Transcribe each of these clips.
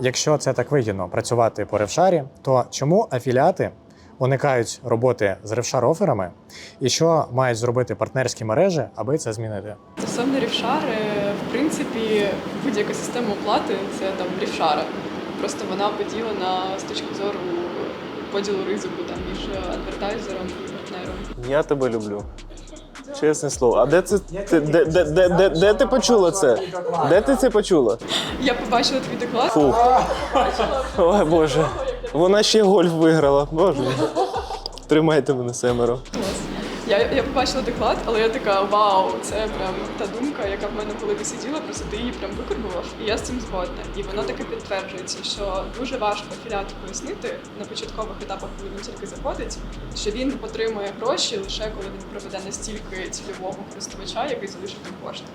Якщо це так вигідно працювати по ревшарі, то чому афіліати уникають роботи з ревшар-оферами і що мають зробити партнерські мережі, аби це змінити? Стосовно рівшари, в принципі, будь-яка система оплати це там рівшара. Просто вона поділена з точки зору поділу ризику там між адвертайзером і партнером. Я тебе люблю. Чесне слово. А де це ти, де, де, де, де, де ти почула це? Де ти це почула? Я побачила твій доклад. Фух. Ой Боже. Вона ще гольф виграла. Боже. Тримайте мене семеро. Я, я побачила доклад, але я така вау, це прям та думка, яка в мене коли ти сиділа, просто ти її прям викорбував, і я з цим згодна. І воно таки підтверджується, що дуже важко афіліату пояснити на початкових етапах, коли він тільки заходить, що він отримує гроші лише коли він проведе настільки цільового користувача, який залишив там кошти.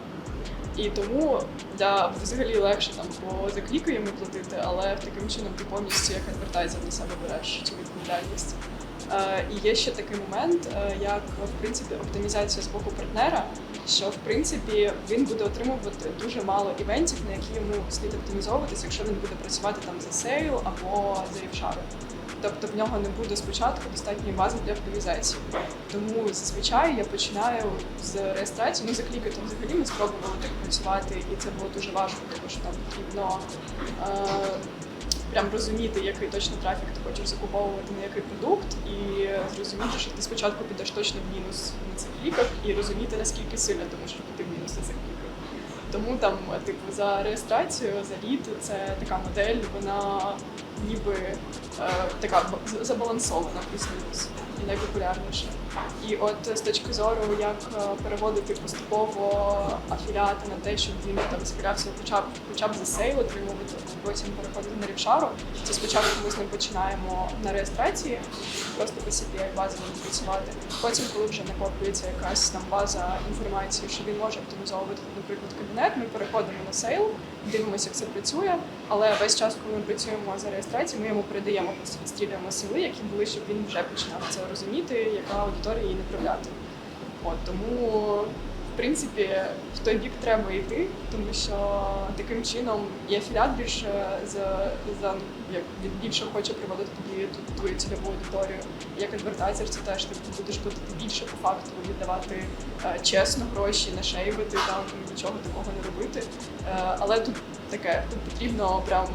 І тому для взагалі легше там по заклікаємо платити, але таким чином ти повністю як адвертайзер на себе береш цю відповідальність. Е, І є ще такий момент, е, як в принципі оптимізація з боку партнера, що в принципі він буде отримувати дуже мало івентів, на які йому слід оптимізовуватися, якщо він буде працювати там за сейл або за рівшару. Тобто в нього не буде спочатку достатньої бази для оптимізації. Тому зазвичай я починаю з реєстрації. Ну, за клікетом взагалі ми спробували так працювати, і це було дуже важко, тому що там потрібно е, прям розуміти, який точно трафік ти хочеш закуповувати на який продукт, і зрозуміти, що ти спочатку підеш точно в мінус на цих кліках, і розуміти, наскільки сильно ти можеш піти в мінус на цих кліках. Тому там, типу, за реєстрацію, за лід, це така модель, вона ніби е, така забалансована плюс-мінус і найпопулярніша. І от з точки зору, як е, переводити поступово афіліати на те, щоб він там з'являвся хоча б хоча б за сейл отримувати, потім переходити на рівшару. Це спочатку ми з ним починаємо на реєстрації, просто по CPI базово працювати. Потім, коли вже накоплюється якась там база інформації, що він може оптимізовувати, наприклад, кабінет, ми переходимо на сейл, дивимося, як це працює. Але весь час, коли ми працюємо за реєстрацією, ми йому передаємо відстрілюємо сили, які були, щоб він вже починав це розуміти, яка аудиторія її направляти. От тому, принципі, в той бік треба йти, тому що таким чином і афіліат більше за, за як він більше хоче приводити тобі ту твою цільову аудиторію. Як адвертайзер, це теж ти будеш платити більше по факту, віддавати е, чесно гроші, не шейвити там нічого такого не робити. Е, але тут таке, тут потрібно прям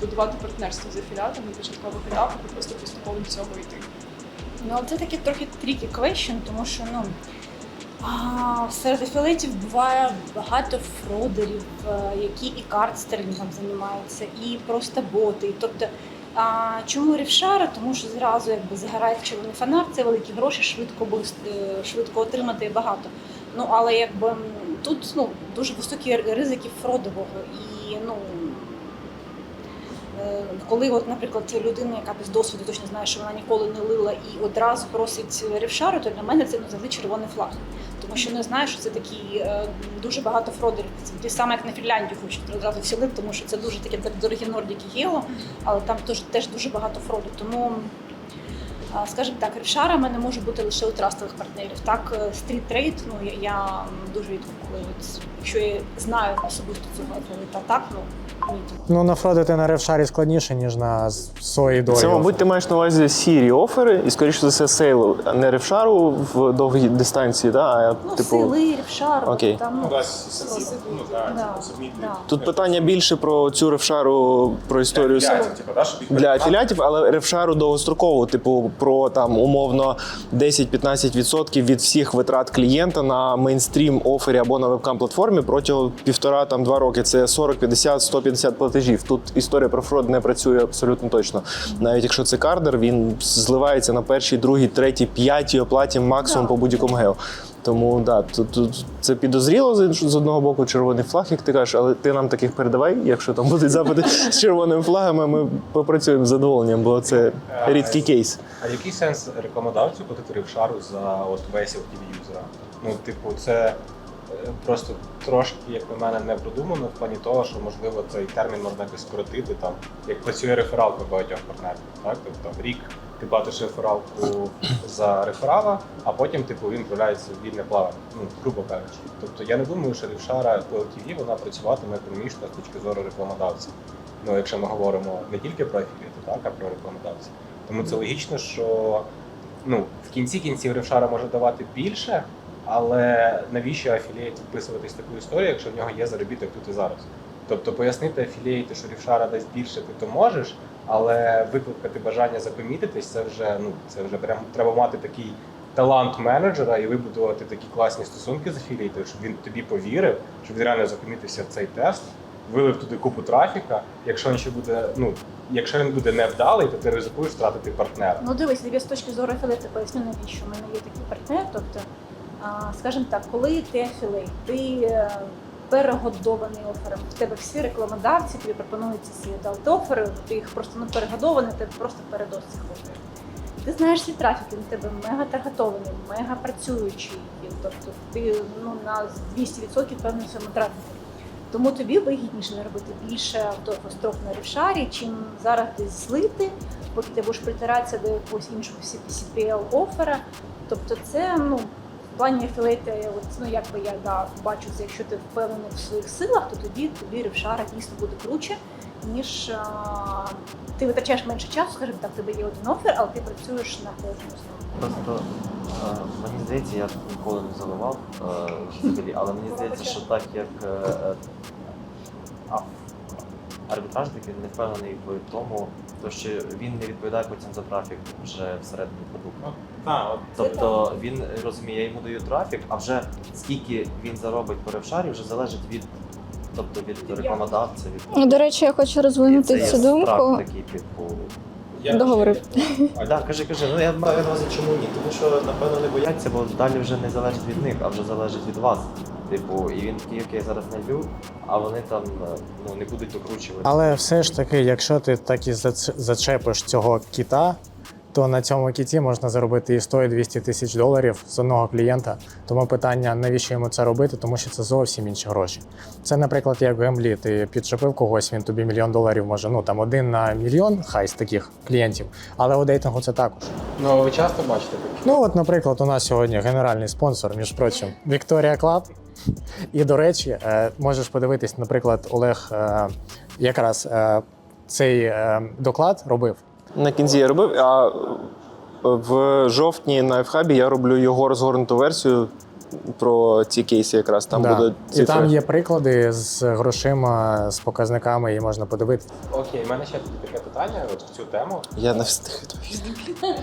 будувати партнерство з афіліатом на початкових етапах і просто поступово до цього йти. Ну, це таки трохи tricky question, тому що ну а, серед афілетів буває багато фродерів, е, які і картстерлінгом займаються, і просто боти. Тобто, а, чому рівшара? Тому що зразу якби загорає червоний фонар, це великі гроші, швидко е, швидко отримати і багато. Ну але якби тут ну дуже високі ризики фродового і ну. Е, Коли, от, наприклад, людина, яка без досвіду точно знає, що вона ніколи не лила і одразу просить рівшару, то для мене це ну, завжди червоний флаг. Тому що не знаю, що це такі е, дуже багато фродерів. Те саме, як на Фінляндію хочуть одразу всілити, тому що це дуже таке так дорогі Нордіки Гео, але там теж, теж дуже багато фроду. Тому, е, скажімо так, рівшарами не може бути лише у трастових партнерів. Так, е, стріт трейд, ну я, я дуже коли якщо я знаю особисто цього атлета, так, ну. Ну нафродити на ревшарі складніше, ніж на сої долі. Це, мабуть, ти маєш на увазі сірі офери і, скоріше за все, сейл, а не ревшару в довгій дистанції, да? а Ну, типу. сили, рівшар, Окей. там, ну, да, сили. ну, так, Да, submit да. Тут питання більше про цю ревшару, про історію з- Афіліатів, типу, да, щоб їх для афіліатів, але ревшару довгостроково, типу, про там умовно 10-15% від всіх витрат клієнта на мейнстрім офері або на вебкам платформі протягом півтора там два роки. Це 40, 50, 150 платежів. Тут історія про фрод не працює абсолютно точно. Навіть якщо це кардер, він зливається на першій, другій, третій, п'ятій оплаті максимум по будь-якому гео. Тому да, тут, тут це підозріло з з одного боку червоний флаг, як ти кажеш, але ти нам таких передавай, якщо там будуть запити з червоними флагами, ми попрацюємо з задоволенням, бо це рідкий кейс. А який сенс рекламодавцю платити ревшару за от весь юзера? Ну, типу, це просто трошки, як на мене, не продумано в плані того, що можливо цей термін можна якось скоротити, там як працює рефералка багатьох партнерів. Так, тобто в рік ти платиш рефералку за реферала, а потім типу він вправляється в вільне плавання, ну грубо кажучи. Тобто я не думаю, що ревшара по LTV вона працюватиме економічно з точки зору рекламодавця. Ну, якщо ми говоримо не тільки про афіліти, так, а про рекламодавців. Тому це логічно, що ну, в кінці кінців ревшара може давати більше, але навіщо афілієт вписуватись в таку історію, якщо в нього є заробіток тут і зараз? Тобто пояснити афілієту, що рівшара дасть більше, ти то можеш, але викликати бажання запомітитись, це вже ну це вже прям треба мати такий талант менеджера і вибудувати такі класні стосунки з афілієтом, щоб він тобі повірив, щоб він реально запомітився в цей тест, вилив туди купу трафіка. Якщо він ще буде, ну якщо він буде невдалий, то ти ризикуєш втратити партнера. Ну дивись, з точки зору афілейта поясню, навіщо в мене є такий партнер. Тобто, скажімо так, коли ти афілейт, ти е, перегодований офером, в тебе всі рекламодавці тобі пропонують ці адалт офери, ти їх просто ну, перегодований, ти просто передос цих оферів. Ти знаєш свій трафік, він тебе мега таргетований, мега працюючий. Тобто ти ну, на 200% певний в цьому трафіку. Тому тобі вигідніше наробити більше довгострок на рішарі, чим зараз десь злити, поки ти будеш притиратися до якогось іншого CPL оффера. Тобто, це ну плані афілейта, от ну якби я да, бачу це, якщо ти впевнений в своїх силах, то тоді тобі ревшара дійсно буде круче, ніж а, ти витрачаєш менше часу, скажімо так, в тебе є один офер, але ти працюєш на кожну основу. Просто е, мені здається, я ніколи не заливав е, взагалі, але мені здається, що так як е, е, а, арбітражник не впевнений в тому, то що він не відповідає потім за трафік вже всередині продукту. Так, от Тобто він розуміє, я йому даю трафік, а вже скільки він заробить по ревшарі, вже залежить від, тобто від рекламодавця, від Ну, До речі, я хочу розвинути цю думку. такий, типу. я Договорив. Так, да, кажи, кажи. Ну я маю на увазі, чому ні? Тому що напевно не бояться, бо далі вже не залежить від них, а вже залежить від вас. Типу, і він такий, окей, зараз налью, а вони там ну не будуть викручувати. Але все ж таки, якщо ти так і зачепиш цього кіта, то на цьому кіті можна заробити і 100, і 200 тисяч доларів з одного клієнта. Тому питання, навіщо йому це робити, тому що це зовсім інші гроші. Це, наприклад, як в гемблі, ти підчепив когось, він тобі мільйон доларів може, ну там один на мільйон, хай з таких клієнтів. Але у дейтингу це також. ну ви часто бачите такі? Ну, от, наприклад, у нас сьогодні генеральний спонсор, між прочим, Вікторія Клаб. І, до речі, е, можеш подивитись, наприклад, Олег е, якраз е, цей доклад робив. На кінці я робив, а в жовтні на Фхабі я роблю його розгорнуту версію про ці кейси якраз. Там Да. буде І там є приклади з грошима, з показниками, і можна подивитися. Окей, в мене ще таке питання от в цю тему. Я не встиг відповісти.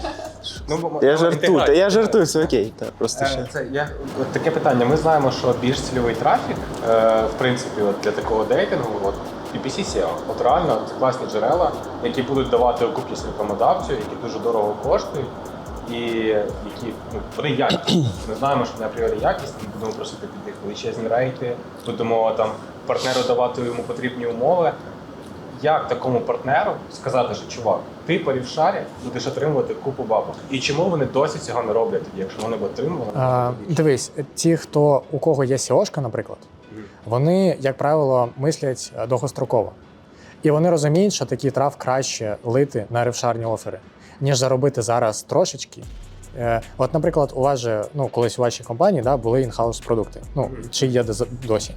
Ну, Я жартую, та я жартую, все окей. Просто Е, ще. Це я от таке питання. Ми знаємо, що більш цільовий трафік, е, в принципі, от для такого дейтингу, от PPC SEO. От реально це класні джерела, які будуть давати окупність рекламодавцю, які дуже дорого коштують. І які ну вони якісні. Ми знаємо, що вони апріорі якісні, і будемо просити під них величезні рейти, будемо там партнеру давати йому потрібні умови. Як такому партнеру сказати, що чувак, ти по рівшарі будеш отримувати купу бабок? І чому вони досі цього не роблять, якщо вони б отримували? А, дивись, ті, хто у кого є SEO-шка, наприклад, вони, як правило, мислять е, довгостроково. І вони розуміють, що такий трав краще лити на ревшарні офери, ніж заробити зараз трошечки. Е, От, наприклад, у вас же, ну, колись у вашій компанії да, були інхаус продукти. Ну, чи є досі.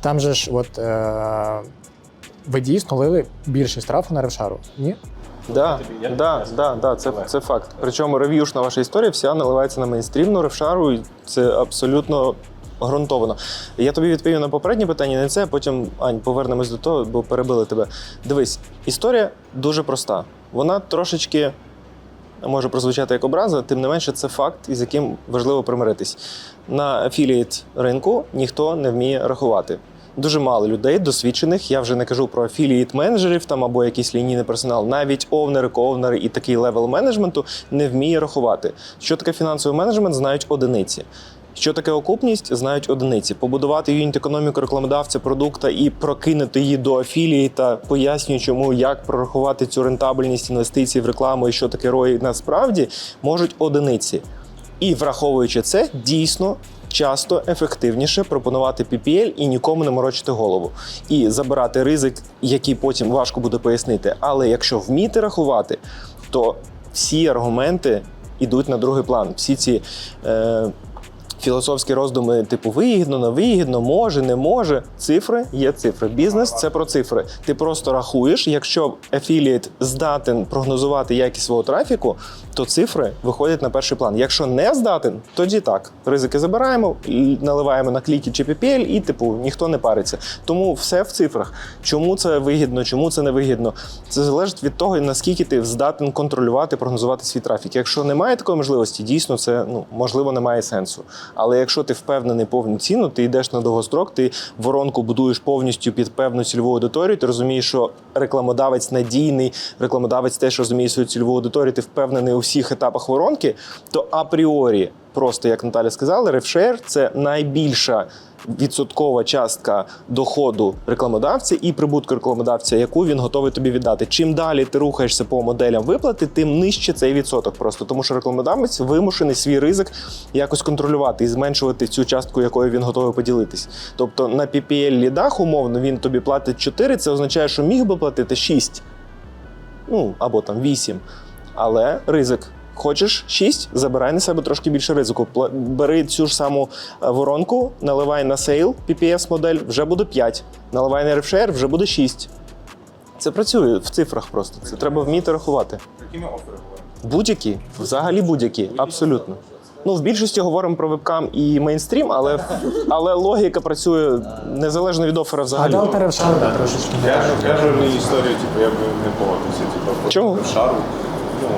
Там же ж, от, е, ви дійсно лили більше штрафу на ревшару? Ні? Да, да, да, да, це, це факт. Причому рев'юшна ваша історія вся наливається на мейнстрімну ревшару, і це абсолютно ґрунтовано. Я тобі відповів на попереднє питання, не це, потім Ань, повернемось до того, бо перебили тебе. Дивись, історія дуже проста. Вона трошечки може прозвучати як образа, тим не менше, це факт, із яким важливо примиритись. На афілієт ринку ніхто не вміє рахувати. Дуже мало людей, досвідчених. Я вже не кажу про афілієт менеджерів там або якийсь лінійний персонал. Навіть овнери, коовнери і такий левел менеджменту не вміє рахувати. Що таке фінансовий менеджмент, знають одиниці. Що таке окупність, знають одиниці. Побудувати юніт економіку рекламодавця продукта і прокинути її до афілії та пояснюю, чому як прорахувати цю рентабельність інвестицій в рекламу і що таке ROI насправді можуть одиниці. І враховуючи це, дійсно часто ефективніше пропонувати PPL і нікому не морочити голову, і забирати ризик, який потім важко буде пояснити. Але якщо вміти рахувати, то всі аргументи йдуть на другий план. Всі ці е, філософські роздуми, типу вигідно, невигідно, може, не може. Цифри є цифри. Бізнес це про цифри. Ти просто рахуєш, якщо афілієт здатен прогнозувати якість свого трафіку, то цифри виходять на перший план. Якщо не здатен, тоді так. Ризики забираємо, наливаємо на кліки чи PPL, і типу ніхто не париться. Тому все в цифрах. Чому це вигідно, чому це не вигідно? Це залежить від того, наскільки ти здатен контролювати, прогнозувати свій трафік. Якщо немає такої можливості, дійсно це ну можливо не має сенсу. Але якщо ти впевнений повноцінно, ти йдеш на довгострок, ти воронку будуєш повністю під певну цільову аудиторію. Ти розумієш, що рекламодавець надійний, рекламодавець теж розуміє свою цільову аудиторію. Ти впевнений у всіх етапах воронки, то апріорі, просто як Наталя сказала, рефшер це найбільша відсоткова частка доходу рекламодавця і прибутку рекламодавця, яку він готовий тобі віддати. Чим далі ти рухаєшся по моделям виплати, тим нижче цей відсоток. Просто тому, що рекламодавець вимушений свій ризик якось контролювати і зменшувати цю частку, якою він готовий поділитись. Тобто на PPL лідах умовно він тобі платить 4, це означає, що міг би платити 6, ну або там 8. Але ризик. Хочеш 6, забирай на себе трошки більше ризику. Бери цю ж саму е, воронку, наливай на сейл PPS модель, вже буде 5. Наливай на рефшер, вже буде 6. Це працює в цифрах просто. Це треба вміти рахувати. Якими офери говоримо? Будь-які, взагалі будь-які, абсолютно. Ну, в більшості говоримо про вебкам і мейнстрім, але, але логіка працює незалежно від оффера А взагалі. дати ревшару трошечки. Я ж історію, типу, я б не погодився. Типу, Чому? шару. Ну,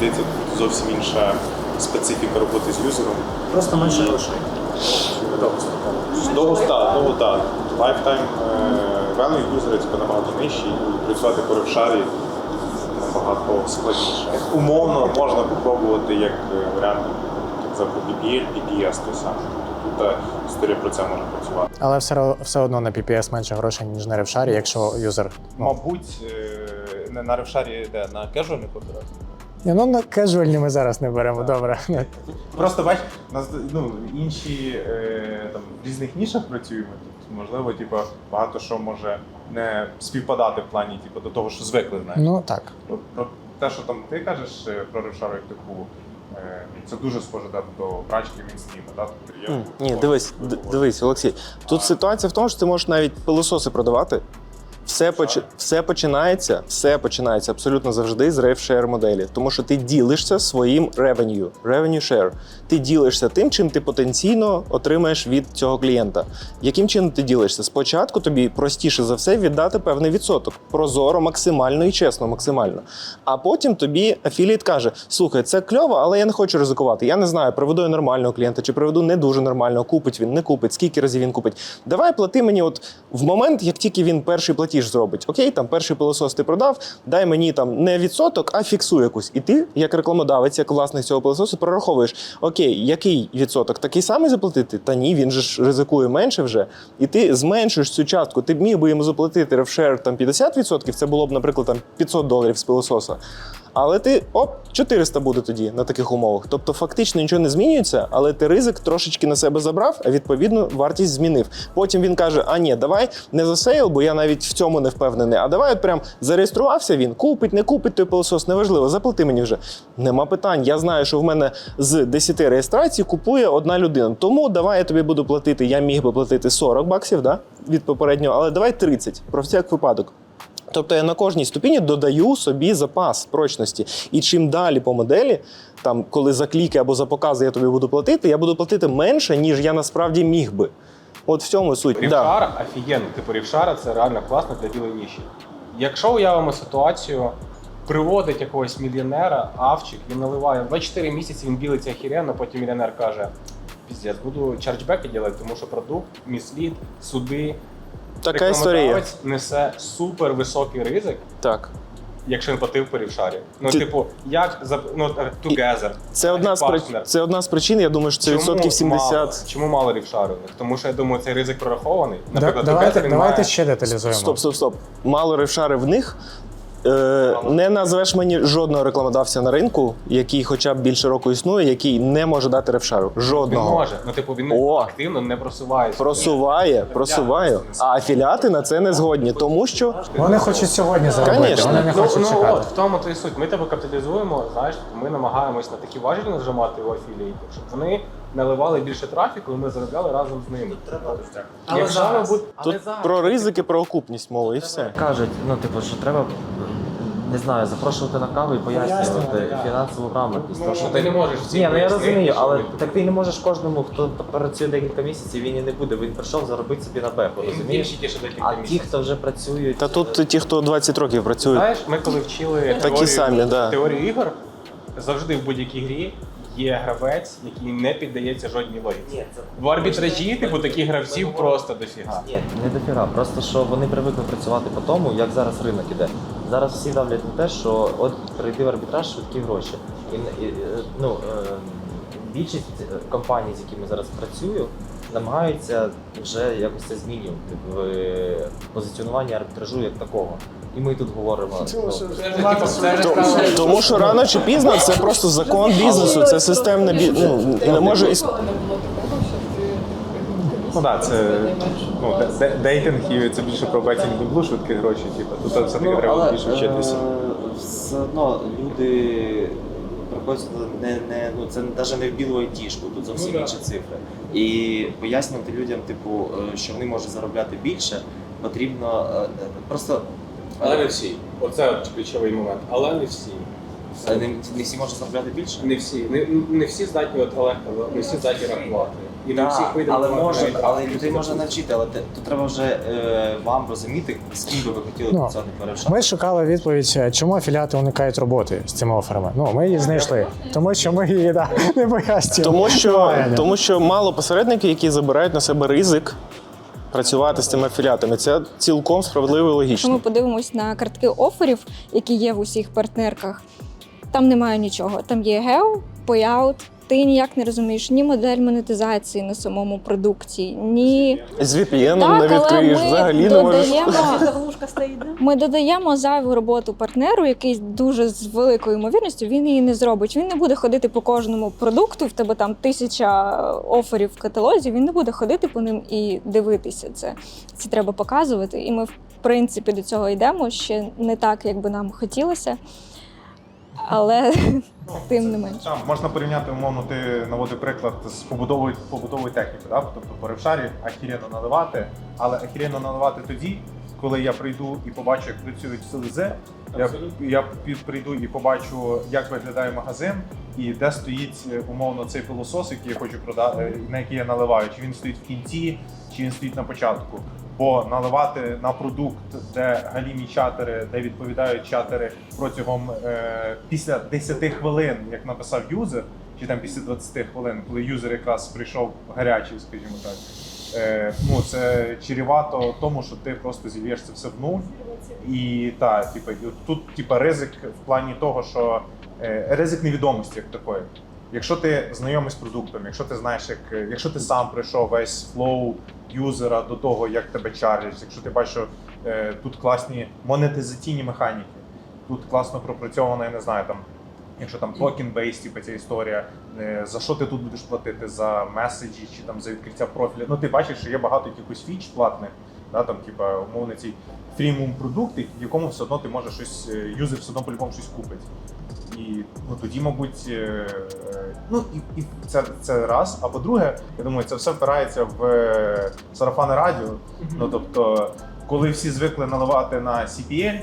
здається, тут зовсім інша специфіка роботи з юзером. Просто менше грошей. Довго так, довго так. Е, value юзера типу, набагато нижчий, і працювати по ревшарі набагато складніше. Умовно можна попробувати як е, варіант за PPL, PPS той самий. Тобто тут е, історія про це може працювати. Але все, все одно на PPS менше грошей, ніж на ревшарі, якщо юзер. Ну, Мабуть, не на ревшарі де на кежуальних операціях. Ні, ну на кежуальні ми зараз не беремо, добре. Просто бач, нас ну, інші е, там в різних нішах працюємо. Тут можливо, типу, багато що може не співпадати в плані, типу, до того, що звикли знаєш. Ну так. От Про те, що там ти кажеш е, про ревшару як таку, е, це дуже схоже да, до прачки мінстріма. Да? Тобто, був- Ні, дивись, д- дивись, Олексій. Тут ситуація в тому, що ти можеш навіть пилососи продавати. Все, поч... все починається, все починається абсолютно завжди з ревшер моделі, тому що ти ділишся своїм revenue, revenue share. Ти ділишся тим, чим ти потенційно отримаєш від цього клієнта. Яким чином ти ділишся? Спочатку тобі простіше за все віддати певний відсоток. Прозоро, максимально і чесно, максимально. А потім тобі афілієт каже: слухай, це кльово, але я не хочу ризикувати. Я не знаю, приведу я нормального клієнта чи приведу не дуже нормального, купить він, не купить, скільки разів він купить. Давай плати мені, от в момент, як тільки він перший платіж зробить. Окей, там перший пилосос ти продав, дай мені там не відсоток, а фіксу якусь. І ти, як рекламодавець, як власник цього пилососу, прораховуєш, окей, який відсоток? Такий самий заплатити? Та ні, він же ж ризикує менше вже. І ти зменшуєш цю частку. Ти міг би йому заплатити ревшер там 50%, це було б, наприклад, там 500 доларів з пилососа. Але ти оп, 400 буде тоді на таких умовах. Тобто фактично нічого не змінюється, але ти ризик трошечки на себе забрав, а відповідно вартість змінив. Потім він каже: А ні, давай не за сейл, бо я навіть в цьому не впевнений. А давай от прям зареєструвався він, купить, не купить той пилосос, неважливо, заплати мені вже. Нема питань. Я знаю, що в мене з 10 реєстрацій купує одна людина. Тому давай я тобі буду платити. Я міг би платити 40 баксів да, від попереднього, але давай 30, про всяк випадок. Тобто я на кожній ступені додаю собі запас прочності. І чим далі по моделі, там, коли за кліки або за покази я тобі буду платити, я буду платити менше, ніж я насправді міг би. От в цьому суть. Да. Офігенно. Типу рівшара це реально класно для білої ніші. Якщо уявимо ситуацію, приводить якогось мільйонера, авчик, він наливає 24 місяці, він білиться охеренно, потім мільйонер каже: піздець, буду чарджбеки робити, тому що продукт, міслід, суди. Така історія. Несе супер високий ризик, Так. якщо він платив по рівшарі. Ну, Ти- типу, як за ну, together. Це одна, з при... партнер. це одна з причин, я думаю, що це відсотків 70. Мало? Чому мало них? Тому що я думаю, цей ризик прорахований. Да- Наприклад, давайте, Together, він давайте має- ще деталізуємо. Стоп, стоп, стоп. Мало ревшари в них. Е, не назвеш мені жодного рекламодавця на ринку, який хоча б більше року існує, який не може дати ревшару. Він Жодного. може. Ну, типу, він О! активно не просувається. Просуває, просуває. А афіліати на це не згодні, тому що Вони хочуть сьогодні заробити, Конечно. вони не Ну, хочуть ну чекати. от в тому то і суть. Ми тебе капіталізуємо, знаєш, ми намагаємось на такі важелі нажимати у афілієтів, щоб вони наливали більше трафіку, і ми заробляли разом з ними. Але Якщо зараз, ми будь- але Тут про ризики, про окупність мова і все. Кажуть, ну типу, що треба не знаю, запрошувати на каву і пояснювати Пояснювати, фінансову грамотність. Ну, Тому що ти не можеш всім Ні, ну я пояснити, розумію, що але ви- так ти не можеш кожному, хто працює декілька місяців, він і не буде. Він прийшов заробити собі на бепу, розумієш? Декілька А ті, місяців. хто вже працюють, Та тут ті, хто 20 років працюють. Знаєш, ми коли вчили Такі теорію, самі, да. теорію ігор, завжди в будь-якій грі є гравець, який не піддається жодній логіці. Ні, це В арбітражі, типу, таких гравців просто дофіга. Ні, не дофіга. Просто що вони привикли працювати по тому, як зараз ринок іде. Зараз всі давлять на те, що от прийти в арбітраж швидкі гроші. І, і, ну, е, більшість компаній, з якими зараз працюю, намагаються вже якось це змінювати в е, позиціонуванні арбітражу як такого. І ми тут говоримо. ну, Тому що рано чи пізно це просто закон бізнесу, це системне бі... ну, не може Ну так, це ну, де- де- дейтинг і це більше про бетінг не було швидкі гроші. Типу. Тут все-таки треба більше вчитися. е, все одно люди приходять сюди не, не ну це навіть не в білу айтішку, тут зовсім інші цифри. І пояснювати людям, типу, е, що вони можуть заробляти більше, потрібно е, е, просто Але не всі. Оце ключовий момент. Але не всі. не, не всі можуть заробляти більше. Не всі. Не, не всі здатні, от Олег не всі здатні рахувати. І не Да, всіх вийде але може, але людей можна навчити, але те- тут треба вже е, вам розуміти, з ким би ви хотіли Ну, працювати перевшати. Ми шукали відповідь, е, чому афіліати уникають роботи з цими оферами. Ну, ми її знайшли. Тому що ми її да, не пояснюємо. Тому що, Правильно. тому що мало посередників, які забирають на себе ризик працювати з цими афіліатами. Це цілком справедливо і Якщо логічно. ми подивимось на картки оферів, які є в усіх партнерках, там немає нічого. Там є гео, payout, ти ніяк не розумієш ні модель монетизації на самому продукті, ні. З VPN Так, не відкриєш, ми взагалі не можеш. додаємо, стоїть, да? ми додаємо зайву роботу партнеру, який дуже з великою ймовірністю він її не зробить. Він не буде ходити по кожному продукту. В тебе там тисяча оферів в каталозі. Він не буде ходити по ним і дивитися це. Це треба показувати. І ми, в принципі, до цього йдемо ще не так, як би нам хотілося. Але тим не менше. Там можна порівняти, умовно, ти наводив приклад з побудовою побудовою техніки. Да? Тобто поревшарі ахірено наливати, але ахірено наливати тоді, коли я прийду і побачу, як працюють СЛЗ, я, я прийду і побачу, як виглядає магазин, і де стоїть е, умовно цей пилосос, який я хочу продати, на який я наливаю, чи він стоїть в кінці, чи він стоїть на початку. Бо наливати на продукт, де галімі чатери, де відповідають чатери протягом е, після 10 хвилин, як написав юзер, чи там після 20 хвилин, коли юзер якраз прийшов гарячий, скажімо так. Е, ну це чарівато тому, що ти просто зільєш це все в нуль. І та, типу, тут типу, ризик в плані того, що е, ризик невідомості як такої. Якщо ти знайомий з продуктом, якщо ти знаєш, як е, якщо ти сам пройшов весь флоу юзера до того, як тебе чаржать, якщо ти бачиш, що е, тут класні монетизаційні механіки, тут класно пропрацьовано, я не знаю, там, якщо там токен бейс, типу ця історія, е, за що ти тут будеш платити за меседжі чи там за відкриття профіля. Ну ти бачиш, що є багато якихось фіч платних, да, там, типа, умовно, цей фрімум продукт, в якому все одно ти можеш щось, е, юзер все одно по-любому щось купить. І ну тоді, мабуть, е, ну і, і це, це раз. А по-друге, я думаю, це все впирається в е, сарафани радіо. Ну тобто, коли всі звикли наливати на CPL,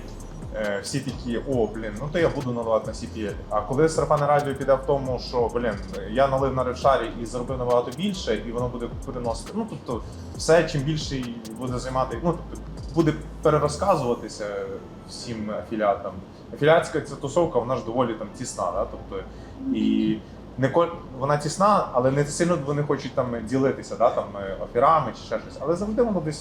е, всі такі, о, блін, ну то я буду наливати на CPL. А коли сарафани радіо піде в тому, що блін, я налив на ревшарі і заробив набагато більше, і воно буде переносити. Ну тобто, все чим більше буде займати, ну тобто буде перерозказуватися всім афіліатам. Афіліатська ця тусовка, вона ж доволі там тісна, да? тобто і не вона тісна, але не сильно вони хочуть там ділитися, да? там афірами офірами чи ще щось. Але завжди воно десь